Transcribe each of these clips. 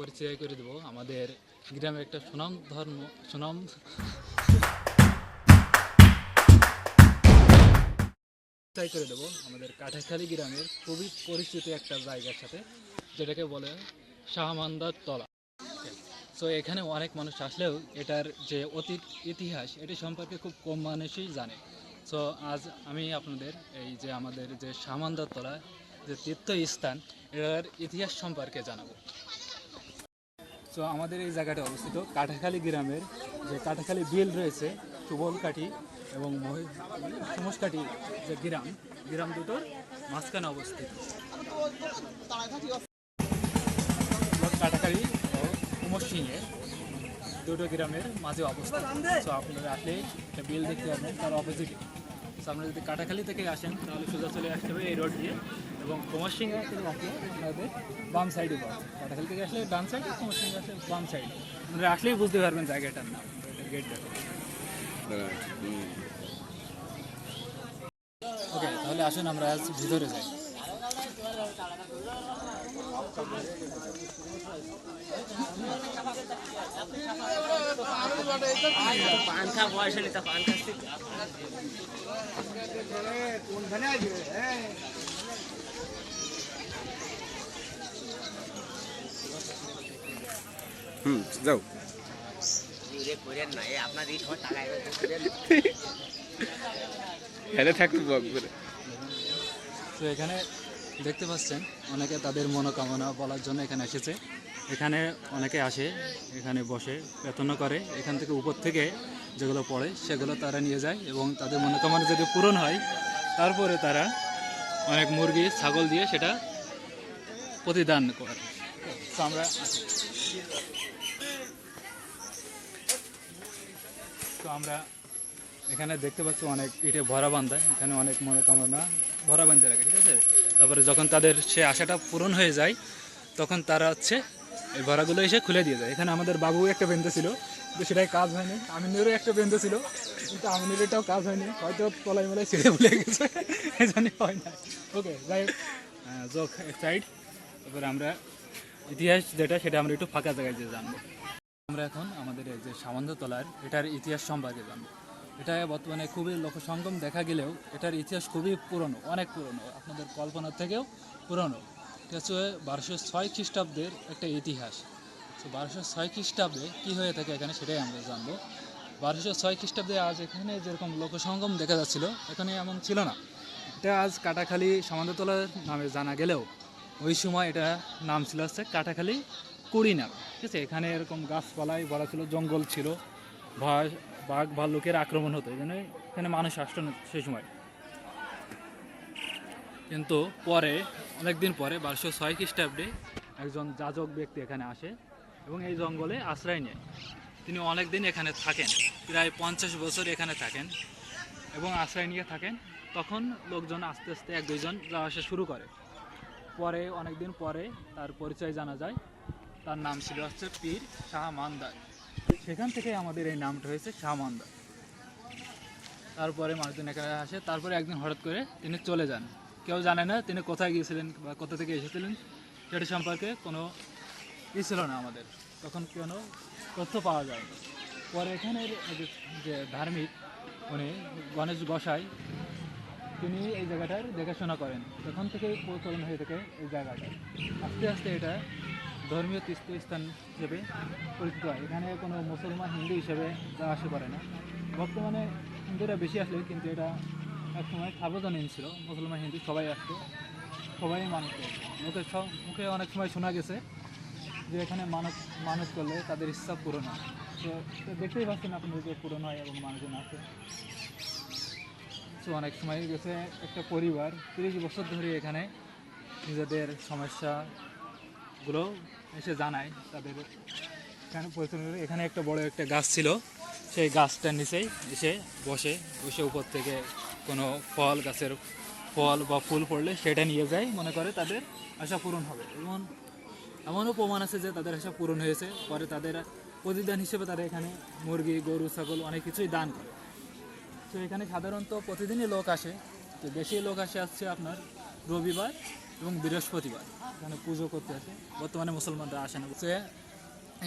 পরিচয় করে দেবো। আমাদের গ্রামের একটা সুনাম ধর্ম, সুনাম পরিচয় করে দেবো। আমাদের কাঠাখালী গ্রামের খুবই পরিচিত একটা জায়গার সাথে, যেটাকে বলে শাহমান্দার তলা। সো এখানে অনেক মানুষ আসলেও এটার যে অতীত ইতিহাস, এটি সম্পর্কে খুব কম মানুষই জানে। সো আজ আমি আপনাদের এই যে আমাদের যে শাহমান্দার তলা, যে তীর্থস্থান, এটার ইতিহাস সম্পর্কে জানাব। সো আমাদের এই জায়গাটা অবস্থিত কাঠাখালী গ্রামের যে কাঠাখালী বিল রয়েছে সুবলকাঠি এবং সমসকাঠি যে গ্রাম গ্রাম দুটোর মাঝখানে অবস্থিত। কাটাকারি ও কুমোর সিংয়ে দুটো গ্রামের মাঝে অবস্থিত। সো আপনারা আসলে একটা বিল দেখতে পাবেন, তার অপোজিটে আপনারা যদি কাটাখালি থেকে আসেন, তাহলে সোজা চলে আসতে হবে এই রোড দিয়ে এবং কুমার থেকে আসলে আপনাদের বাম সাইডে পাওয়া। কাটাখালি থেকে আসলে ডান সাইড কুমার সিংহে আসলে বাম সাইডে আপনারা আসলেই বুঝতে পারবেন জায়গাটার নাম গেটটা ওকে তাহলে আসুন, আমরা আজ ভিতরে যাই পান খা বয়স হলে তা পান খাচ্ছি হুম যাও রে করেন না এ আপনার এই সময় টাকা এবার করেন হেরে থাকতে তো এখানে দেখতে পাচ্ছেন অনেকে তাদের মনোকামনা বলার জন্য এখানে এসেছে। এখানে অনেকে আসে, এখানে বসে প্রার্থনা করে। এখান থেকে উপর থেকে যেগুলো পড়ে, সেগুলো তারা নিয়ে যায় এবং তাদের মনোকামনা যদি পূরণ হয়, তারপরে তারা অনেক মুরগি, ছাগল দিয়ে সেটা প্রতিদান করে। তো আমরা। তো আমরা এখানে দেখতে পাচ্ছি অনেক ইটে ভরা বান্ধা এখানে অনেক মনোকামনা ভরা বান্ধে রাখে, ঠিক আছে? তারপরে যখন তাদের সে আশাটা পূরণ হয়ে যায়, তখন তারা হচ্ছে এই ভরাগুলো এসে খুলে দিয়ে যায়। এখানে আমাদের বাবু একটা বেঁধে ছিল, কিন্তু সেটাই কাজ হয়নি। আমিনেরও একটা বেঁধে ছিল, কিন্তু আমিনের এটাও কাজ হয়নি। হয়তো তলাই মলাই ছেড়ে ভুলে গেছে, এই জন্যই হয় না ওকে যাই যোগ সাইড তারপরে আমরা ইতিহাস যেটা, সেটা আমরা একটু ফাঁকা জায়গায় যে জানব। আমরা এখন আমাদের এই যে সামন্ত তলার এটার ইতিহাস সম্পর্কে জানব। এটা বর্তমানে খুবই লোকসঙ্গম দেখা গেলেও, এটার ইতিহাস খুবই পুরনো, অনেক পুরনো। আপনাদের কল্পনার থেকেও পুরনো। এটা হচ্ছে বারোশো ছয় খ্রিস্টাব্দের একটা ইতিহাস। তো বারোশো ছয় খ্রিস্টাব্দে কী হয়ে থাকে এখানে সেটাই আমরা জানব। বারোশো ছয় খ্রিস্টাব্দে আজ এখানে যেরকম লোকসঙ্গম দেখা যাচ্ছিল, এখানে এমন ছিল না। এটা আজ কাটাখালি সমান্ততলার নামে জানা গেলেও ওই সময় এটা নাম ছিল হচ্ছে কাটাখালি কুড়িনা ঠিক আছে, এখানে এরকম গাছপালায় ভরা ছিল, জঙ্গল ছিল বাঘ ভাল্লুকের আক্রমণ হতো, এই জন্য এখানে মানুষ আসতো সেই সময়। কিন্তু পরে, অনেকদিন পরে, বারোশো ছয় খ্রিস্টাব্দে একজন যাজক ব্যক্তি এখানে আসে এবং এই জঙ্গলে আশ্রয় নেয়। তিনি অনেক দিন এখানে থাকেন, প্রায় পঞ্চাশ বছর এখানে থাকেন এবং আশ্রয় নিয়ে থাকেন। তখন লোকজন আস্তে আস্তে এক দুইজন যাওয়া আসা শুরু করে। পরে অনেক দিন পরে তার পরিচয় জানা যায়। তার নাম ছিল হচ্ছে পীর শাহ মান্দার। সেখান থেকে আমাদের এই নামটা হয়েছে শাহ মান্দার। তারপরে মানুষজন এখানে আসে, তারপরে একদিন হঠাৎ করে তিনি চলে যান। কেউ জানে না তিনি কোথায় গিয়েছিলেন বা কোথা থেকে এসেছিলেন, সেটা সম্পর্কে কোনো ই ছিল না আমাদের। তখন কোনো তথ্য পাওয়া যায় না। পরে এখানের যে- ধার্মিক, উনি গণেশ গোসাই, তিনি এই জায়গাটার দেখাশোনা করেন। তখন থেকে প্রচলন হয়ে থাকে এই জায়গাটা। আস্তে আস্তে এটা ধর্মীয় তীর্থস্থান হিসেবে পরিচিত হয়। এখানে কোনো মুসলমান হিন্দু হিসেবে আসা করে না। বর্তমানে হিন্দুরা বেশি আসলে, কিন্তু এটা একসময় সার্বজনীন ছিল, মুসলমান, হিন্দু, সবাই আসতো, সবাই মানুষ করতো। লোকের সব, মুখে অনেক সময় শোনা গেছে যে এখানে মানুষ মানুষ করলে তাদের ইচ্ছা পূরণ হয় তো তো দেখতেই পাচ্ছেন আপনাদের যে পূরণ হয় এবং মানুষজন আসে তো অনেক সময় গেছে একটা পরিবার তিরিশ বছর ধরে এখানে নিজেদের সমস্যাগুলো এসে জানায় তাদের এখানে পরিচালনা করে। এখানে একটা বড় একটা গাছ ছিল, সেই গাছটার নিচেই এসে বসে বসে উপর থেকে কোনো ফল, গাছের ফল বা ফুল পড়লে সেটা নিয়ে যায়, মনে করে তাদের আশা পূরণ হবে। এমন এমনও প্রমাণ আছে যে তাদের আশা পূরণ হয়েছে। পরে তাদের প্রতিদান হিসেবে তারা এখানে মুরগি, গরু, ছাগল অনেক কিছুই দান করে। তো এখানে সাধারণত প্রতিদিনই লোক আসে। তো বেশি লোক আসে আসছে আপনার রবিবার এবং বৃহস্পতিবার। এখানে পুজো করতে আসে। বর্তমানে মুসলমানরা আসে না।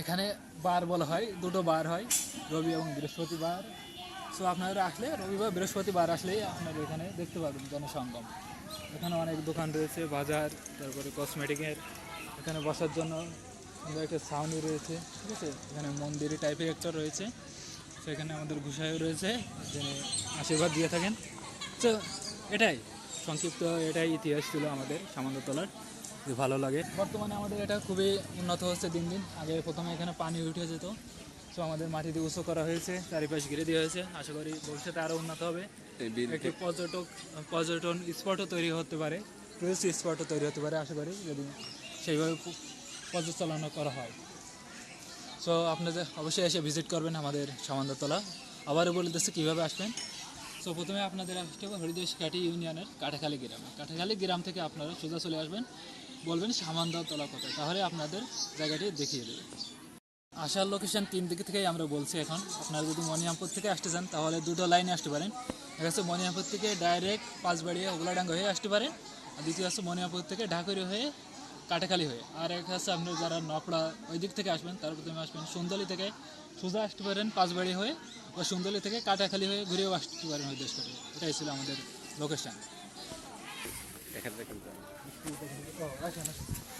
এখানে বার বলা হয়, দুটো বার হয়, রবি এবং বৃহস্পতিবার। সো আপনারা আসলে রবিবার বৃহস্পতিবার আসলেই আপনারা এখানে দেখতে পাবেন জনসঙ্গম এখানে অনেক দোকান রয়েছে, বাজার, তারপরে কসমেটিকের এখানে বসার জন্য একটা ছাউনি রয়েছে, ঠিক আছে? এখানে মন্দির টাইপের একটা রয়েছে। সেখানে আমাদের ঘুষাইও রয়েছে, যিনি আশীর্বাদ দিয়ে থাকেন। তো এটাই। সংক্ষিপ্ত এটাই ইতিহাস ছিল আমাদের সামান্যতলার যে ভালো লাগে। বর্তমানে আমাদের এটা খুবই উন্নত হচ্ছে দিন দিন। আগে প্রথমে এখানে পানি উঠে যেত। তো আমাদের মাটি দিয়ে উঁচু করা হয়েছে চারিপাশ ঘিরে দেওয়া হয়েছে। আশা করি ভবিষ্যতে আরও উন্নত হবে। একটি পর্যটক পর্যটন স্পটও তৈরি হতে পারে টুরিস্ট স্পটও তৈরি হতে পারে আশা করি যদি সেইভাবে পর্যচালনা করা হয়। সো আপনাদের অবশ্যই এসে ভিজিট করবেন আমাদের সামান্যতলা আবারও বলে দিচ্ছে কীভাবে আসবেন। সো প্রথমে আপনাদের আসতে হবে হরিদেশ কাটি ইউনিয়নের কাঠাখালী গ্রামে। কাঠাখালী গ্রাম থেকে আপনারা সোজা চলে আসবেন। বলবেন সামান্ততলা কোথায়? তাহলে আপনাদের জায়গাটি দেখিয়ে দেবে। আসার লোকেশন তিন দিক থেকেই আমরা বলছি এখন। আপনারা যদি মনিয়ামপুর থেকে আসতে চান তাহলে দুটো লাইনে আসতে পারেন। এক হচ্ছে মনিয়ামপুর থেকে ডাইরেক্ট পাঁচবাড়িয়া ওগলাডাঙ্গা হয়ে আসতে পারেন আর দ্বিতীয় হচ্ছে মনিয়ামপুর থেকে ঢাকুরি হয়ে কাটাখালি হয়ে। আর এক হচ্ছে আপনি যারা নকড়া ওই দিক থেকে আসবেন তার প্রথমে আসবেন সুন্দরী থেকে। সোজা আসতে পারেন পাঁচবাড়ি হয়ে বা সুন্দরী থেকে কাটাখালি হয়ে ঘুরেও আসতে পারেন ওই দেশ করে এটাই ছিল আমাদের লোকেশন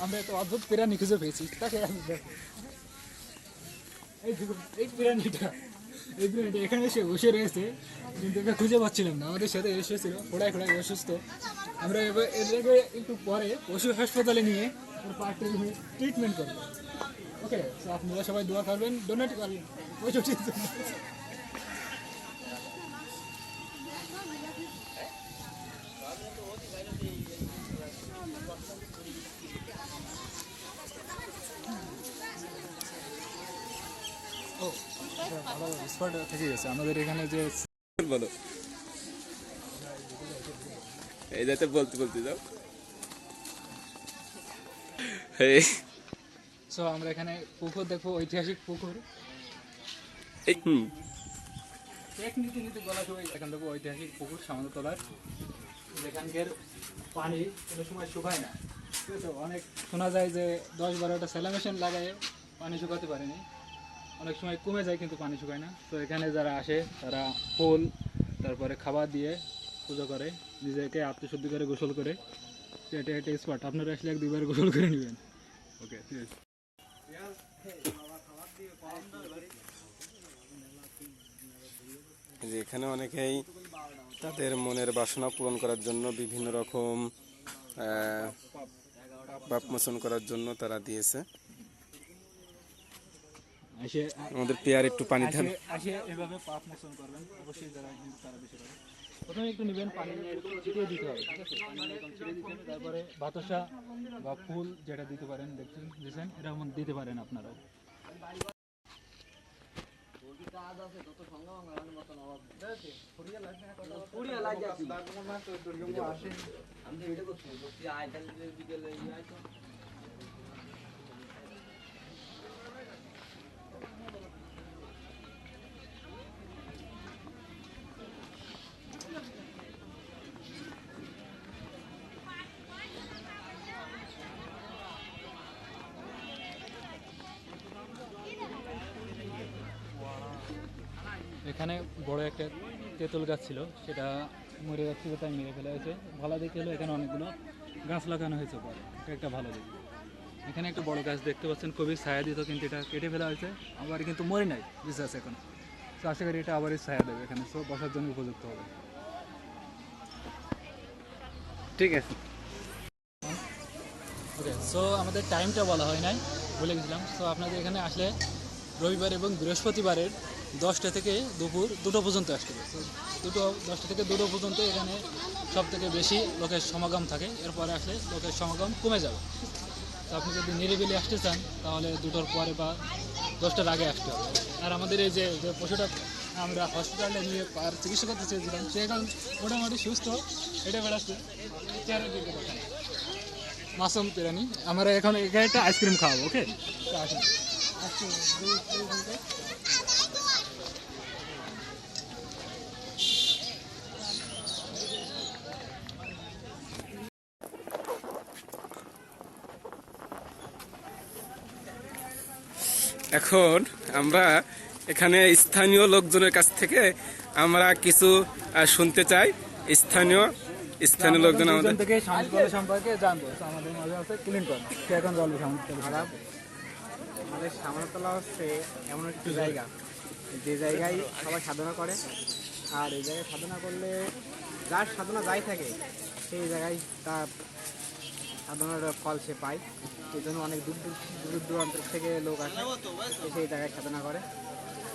আমরা একটা অদ্ভুত প্রাণী খুঁজে পেয়েছি। তাকে। এই দেখুন, এই প্রাণীটা এখানে এসে বসে রয়েছে কিন্তু আমরা খুঁজে পাচ্ছিলাম না। আমাদের সাথে এসেছিল খোড়ায় খোড়ায় অসুস্থ। আমরা এবার এটাকে একটু পরে পশু হাসপাতালে নিয়ে ওর পার্টি ট্রিটমেন্ট করব। ওকে আপনারা সবাই দোয়া করবেন ডোনেট করবেন। পঁয়ষট্টি ও ভালো স্পট থেকে গেছে আমাদের এখানে যে বলো। এই যাতে বলতে বলতে যাও। সো আমরা এখানে পুকুর দেখব ঐতিহাসিক পুকুর। এক নীতি নীতি গলা সবাই এখান থেকে ঐতিহাসিক পুকুর সামান্য তোলার যেখানকার পানি কোনো সময় শুকায় না। ঠিক আছে অনেক শোনা যায় যে দশ বারোটা স্যালামেশন লাগায় পানি শুকাতে পারেনি। অনেক সময় কমে যায় কিন্তু পানি শুকায় না। তো এখানে যারা আসে তারা ফুল তারপরে খাবার দিয়ে পুজো করে নিজেকে আত্মশুদ্ধি করে গোসল করে। এটা একটা স্পট আপনারা আসলে এক দুইবার গোসল করে নেবেন। ওকে যে এখানে অনেকেই তাদের মনের বাসনা পূরণ করার জন্য বিভিন্ন রকম আহ, পাপ মোচন করার জন্য তারা দিয়েছে। আমাদের পেয়ার একটু পানি ধান আসে এভাবে পাপ মোচন করবেন। অবশ্যই যারা তারা বেশি করে প্রথমে একটু নেবেন পানি ছিটিয়ে দিতে হবে ঠিক আছে? পানি এরকম ছিটিয়ে দিতে হবে তারপরে বাতাসা বা ফুল যেটা দিতে পারেন দেখছেন দিয়েছেন এরকম দিতে পারেন আপনারাও। এখানে বড় একটা তেঁতুল গাছ ছিল, সেটা মরে যাচ্ছিল তাই মেরে ফেলা হয়েছে। ভালো দিক হলো এখানে অনেকগুলো গাছ লাগানো হয়েছে পরে এটা একটা ভালো দিক। এখানে একটা বড় গাছ দেখতে পাচ্ছেন, খুবই ছায়া দিত কিন্তু এটা কেটে ফেলা হয়েছে। আবার কিন্তু মরে নাই আছে এখন। তো আশা করি এটা আবারই ছায়া দেবে এখানে। সব বসার জন্য উপযুক্ত হবে। ঠিক আছে। ওকে সো আমাদের টাইমটা বলা হয় নাই, বলে গেছিলাম। সো আপনাদের এখানে আসলে রবিবার এবং বৃহস্পতিবারের দশটা থেকে দুপুর দুটো পর্যন্ত আসতে দুটো, দশটা থেকে দুটো পর্যন্ত এখানে সব থেকে বেশি লোকের সমাগম থাকে। এরপরে আসলে লোকের সমাগম কমে যাবে। তো আপনি যদি নিরিবিলি আসতে চান, তাহলে দুটোর পরে বা দশটার আগে আসতে হবে। আর আমাদের এই যে পশুটা আমরা হসপিটালে নিয়ে আর চিকিৎসা করতে চেয়েছিলাম, সে এখন মোটামুটি সুস্থ এটা বেড়াচ্ছে। মাসুম পিরানি, আমরা এখন এখানে একটা আইসক্রিম খাওয়াবো ওকে আসুন। এখন আমরা এখানে স্থানীয় লোকজনের কাছ থেকে আমরা কিছু শুনতে চাই। স্থানীয় স্থানীয় লোকজন আমাদের সম্পর্কে জানব। আমাদের মাঝে আছে ক্লিন করা এখন জল খারাপ। আমাদের সামরতলা হচ্ছে এমন একটি জায়গা। যে জায়গায় সবাই সাধনা করে। আর এই জায়গায় সাধনা করলে যার সাধনা যাই থাকে, সেই জায়গায় তার সাধনার ফল সে পায়। এই জন্য অনেক দূর দূর দূর দূরান্ত থেকে লোক আসে সেই জায়গায় সাধনা করে।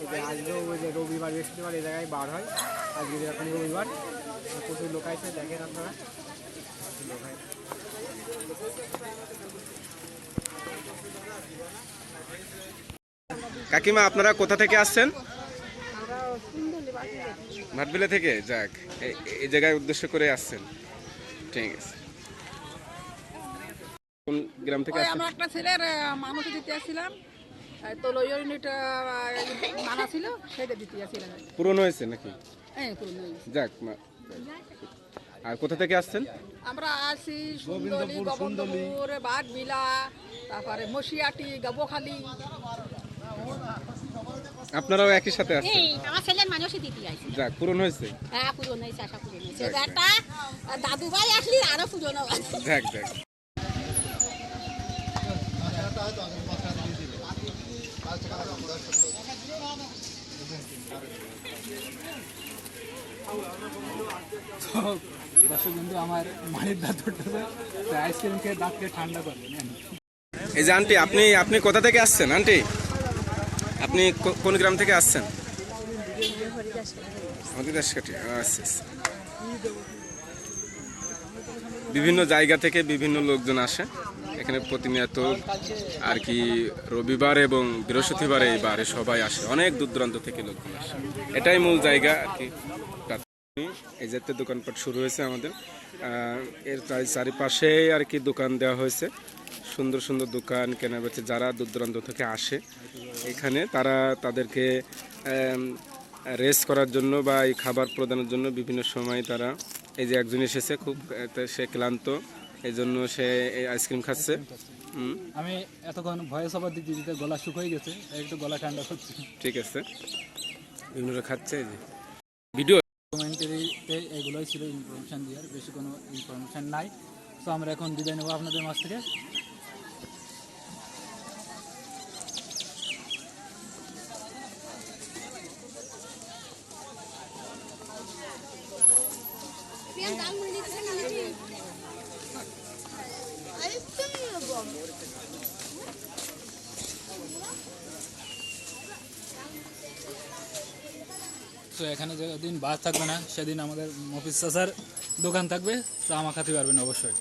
এই যে আজকেও ওই যে রবিবার, বৃহস্পতিবার এই জায়গায় বার হয়। আজকে যেরকম রবিবার, প্রচুর লোক আসে, দেখেন আপনারা। লোক কাকিমা আপনারা কোথা থেকে আসছেন? ভাটবিলে থেকে? যাক এই- জায়গায় উদ্দেশ্য করে আসছেন। ঠিক আছে। কোন গ্রাম থেকে ওই আসছেন? আমার একটা ছেলের মানুষ দিতে আসছিলাম। তো লই মানা ছিল সেটা দিতে আসছিলাম। পূরণ হয়েছে নাকি? হ্যাঁ পুরনো যাক আর কোথা থেকে আসছেন? আমরা আছি সুন্দরী গোবিন্দপুর বাটবিলা তারপরে মশিয়াটি গবখালি। আপনারাও একই সাথে আসছেন? আমার ছেলের মানুষই দিতে আইছিল যাক পূরণ হয়েছে। হ্যাঁ পুজো নেই চাষা পুজো নেই যাক, দাদু ভাই আসলি আরও পুজো নেওয়া যাক যাক। দর্শক কিন্তু আমার মায়ের দাঁত তো আইসক্রিম খেয়ে দাঁতকে ঠান্ডা এই যে আন্টি আপনি আপনি কোথা থেকে আসছেন আন্টি আপনি কোন গ্রাম থেকে আসছেন? আচ্ছা আচ্ছা। বিভিন্ন জায়গা থেকে বিভিন্ন লোকজন আসে। এখানে প্রতিনিয়ত আর কি রবিবার এবং বৃহস্পতিবার এই বারে সবাই আসে। অনেক দূর দূরান্ত থেকে লোকজন আসে। এটাই মূল জায়গা আর কি। এই যাতে দোকানপাট শুরু হয়েছে আমাদের। আহ, এর চারি চারিপাশে আর কি দোকান দেওয়া হয়েছে। সুন্দর সুন্দর দোকান কেনা বেচে যারা দূর দূরান্ত থেকে আসে এখানে তারা তাদেরকে রেস করার জন্য বা এই খাবার প্রদানের জন্য বিভিন্ন সময় তারা এই যে একজন এসেছে খুব সে ক্লান্ত এই জন্য সে এই আইসক্রিম খাচ্ছে। আমি এতক্ষণ ভয়েস ওভার দিতে দিতে গলা শুকিয়ে গেছে একটু গলা ঠান্ডা করছি। ঠিক আছে। বিভিন্ন খাচ্ছে এই যে। ভিডিও কমেন্টারিতে এগুলোই ছিল ইনফরমেশান দেওয়ার, বেশি কোনো ইনফরমেশান নাই। তো আমরা এখন বিদায় নেব আপনাদের মাছ থেকে তো এখানে যেদিন বাস থাকবে না, সেদিন আমাদের মফিজ চাষার দোকান থাকবে, তো আমা খাতে পারবেন অবশ্যই।